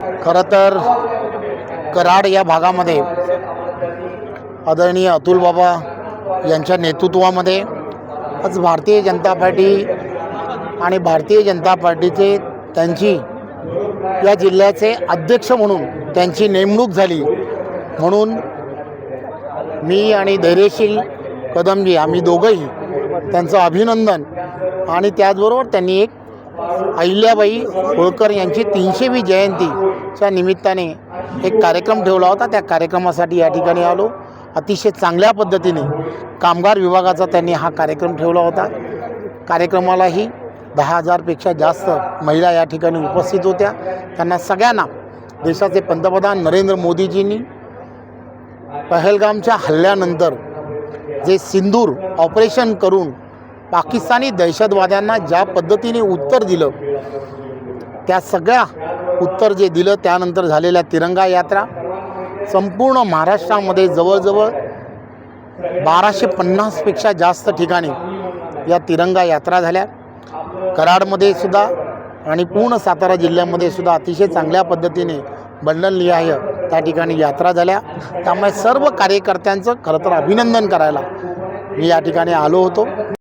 खरं तर कराड या भागामध्ये आदरणीय अतुल बाबा यांच्या नेतृत्वामध्ये आज भारतीय जनता पार्टी आणि भारतीय जनता पार्टीचे त्यांची या जिल्ह्याचे अध्यक्ष म्हणून त्यांची नेमणूक झाली. म्हणून मी आणि धैर्यशील कदमजी आम्ही दोघंही त्यांचं अभिनंदन आणि त्याचबरोबर त्यांनी एक अहिल्याबाई होळकर यांची तीनशेवी जयंतीच्या निमित्ताने एक कार्यक्रम ठेवला होता. त्या कार्यक्रमासाठी या ठिकाणी आलो. अतिशय चांगल्या पद्धतीने कामगार विभागाचा त्यांनी हा कार्यक्रम ठेवला होता. कार्यक्रमालाही दहा हजारपेक्षा जास्त महिला या ठिकाणी उपस्थित होत्या. त्यांना सगळ्यांना देशाचे पंतप्रधान नरेंद्र मोदीजींनी पहलगामच्या हल्ल्यानंतर जे सिंदूर ऑपरेशन करून पाकिस्तानी दहशतवाद्यांना ज्या पद्धतीने उत्तर दिलं त्या सगळ्या उत्तर जे दिलं त्यानंतर झालेल्या तिरंगा यात्रा संपूर्ण महाराष्ट्रामध्ये जवळजवळ बाराशे पन्नासपेक्षा जास्त ठिकाणी या तिरंगा यात्रा झाल्या. कराडमध्ये सुद्धा आणि पूर्ण सातारा जिल्ह्यामध्ये सुद्धा अतिशय चांगल्या पद्धतीने बंडलनिहाय त्या ठिकाणी यात्रा झाल्या. त्यामुळे सर्व कार्यकर्त्यांचं खरं तर अभिनंदन करायला मी या ठिकाणी आलो होतो.